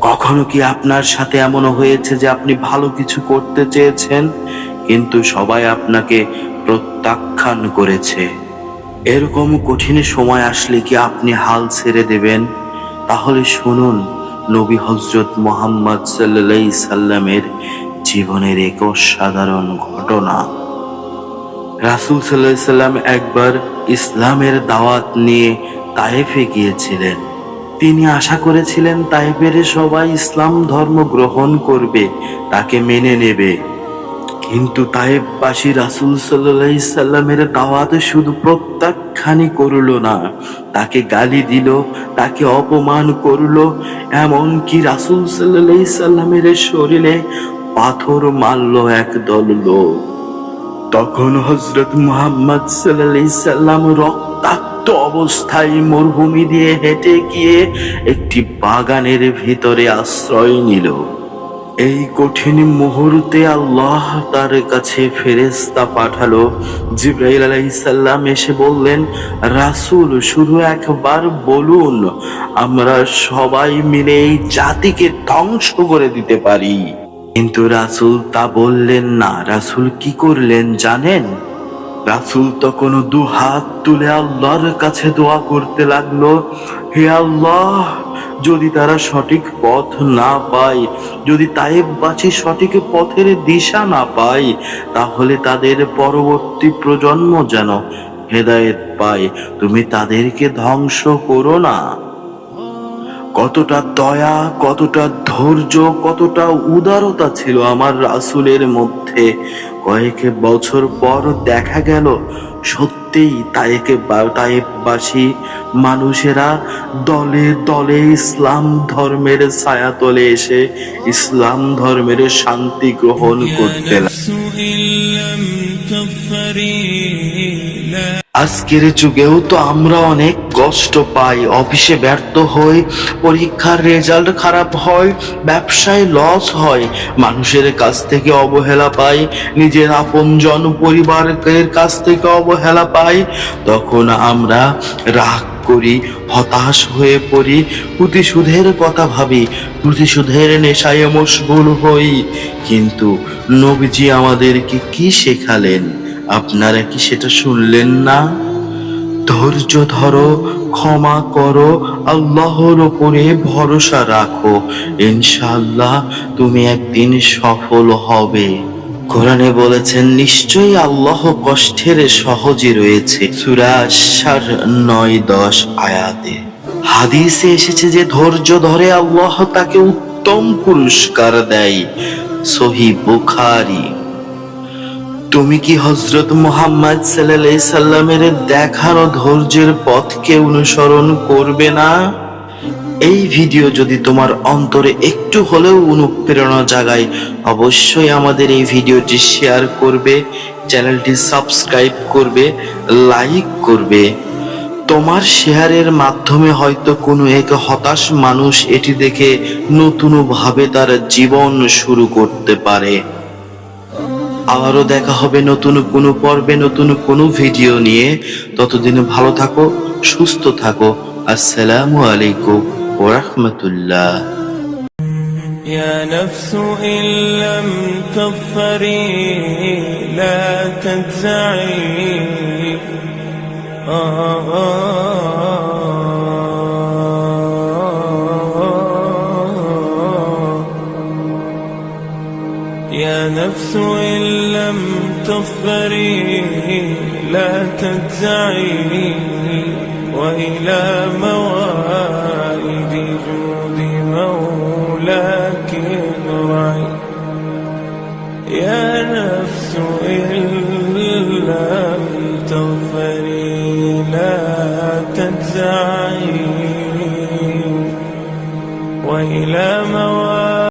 কখনো কি আপনার সাথে এমন হয়েছে যে আপনি ভালো কিছু করতে চেয়েছেন, কিন্তু সবাই আপনাকে প্রত্যাখ্যান করেছে? এরকম কঠিন সময় আসলে কি আপনি হাল ছেড়ে দেবেন? তাহলে শুনুন, নবী হজরত মোহাম্মদ সাল্লাই সাল্লামের জীবনের এক অসাধারণ ঘটনা। রাসুল সাল্লাহ সাল্লাম একবার ইসলামের দাওয়াত নিয়ে তায়েফে গিয়েছিলেন। তিনি আশা করেছিলেন তাইফের সবাই ইসলাম ধর্ম গ্রহণ করবে, তাকে মেনে নেবে। কিন্তু তাইফবাসী রাসুল সাল্লাহ সাল্লামের দাওয়াতে শুধু প্রত্যাখ্যানই করল না, তাকে গালি দিল, তাকে অপমান করল, এমনকি রাসুল সাল্লাহ সাল্লামের শরীরে পাথর মারল এক দল লোক। তখন হজরত মুহাম্মদ আলাইহি সাল্লাম রক্তাক্ত অবস্থায় মরুভূমি দিয়ে হেঁটে গিয়ে একটি বাগানের ভিতরে আশ্রয় নিল। এই কঠিন মুহূর্তে আল্লাহ তার কাছে ফেরেস্তা পাঠালো। জিব্রাইল আলাইসাল্লাম এসে বললেন, রাসূল, শুধু একবার বলুন, আমরা সবাই মিলে এই জাতিকে ধ্বংস করে দিতে পারি। কিন্তু রাসূল তা বললেন না। রাসূল কি করলেন জানেন? রাসূল তখন দু হাত তুলে আল্লাহর কাছে দোয়া করতে লাগল, হে আল্লাহ, যদি তারা সঠিক পথ না পায়, যদি তায়েববাসী সঠিক পথের দিশা না পায়, তাহলে তাদের পরবর্তী প্রজন্ম যেন হেদায়েত পায়। তুমি তাদেরকে ধ্বংস করো না। কতটা দয়া, কতটা ধৈর্য, কতটা উদারতা ছিল আমার রাসুলের মধ্যে। কয়েক বছর পর দেখা গেল সত্যিই তাইকে তাইবাসী মানুষেরা দলে দলে ইসলাম ধর্মের ছায়া তলে এসে ইসলাম ধর্মের শান্তি গ্রহণ করতে আজকের যুগেও তো আমরা অনেক কষ্ট পাই। অফিসে ব্যর্থ হই পরীক্ষার রেজাল্ট খারাপ হয় ব্যবসায় লস হয়। মানুষের কাছ থেকে অবহেলা পাই নিজের আপনজন পরিবারের কাছ থেকে অবহেলা পাই, তখন আমরা রাগ করি, হতাশ হয়ে পড়ি, প্রতিশোধের কথা ভাবি, প্রতিশোধের নেশায় মশগুল হই। কিন্তু নবীজি আমাদেরকে কি শেখালেন? আপনারা কি সেটা শুনলেন না? ধৈর্য ধরো, ক্ষমা করো, আল্লাহর উপরে ভরসা রাখো। ইনশাআল্লাহ তুমি একদিন সফল হবে। কোরআনে বলেছেন, নিশ্চয়ই আল্লাহ কষ্টের সহজে রয়েছে। সূরা আশ-শার নয়, দশ আয়াতে। হাদিসে এসেছে যে, ধৈর্য ধরে আল্লাহ তাকে উত্তম পুরস্কার দেয়। সহি বুখারি। তুমি কি হজরত মোহাম্মদ সাল্লাহ সাল্লামের দেখানো ধৈর্যের পথকে অনুসরণ করবে না? এই ভিডিও যদি তোমার অন্তরে একটু হলেও অনুপ্রেরণা জাগায়, অবশ্যই আমাদের এই ভিডিওটি শেয়ার করবে, চ্যানেলটি সাবস্ক্রাইব করবে, লাইক করবে। তোমার শেয়ারের মাধ্যমে হয়তো কোনো এক হতাশ মানুষ এটি দেখে নতুনভাবে তার জীবন শুরু করতে পারে। আবারও দেখা হবে নতুন কোনো পর্বে, নতুন কোনো ভিডিও নিয়ে। ততদিন ভালো থাকো, সুস্থ থাকো। আসসালামু আলাইকুম। ورحمة الله. يا نفس إن لم تظفري لا تجزعي. آه يا نفس إن لم تظفري لا تجزعي. وإلى موالي مولاك ارعي يا نفس إن لم تغفري لا تجزعي وإلى موائد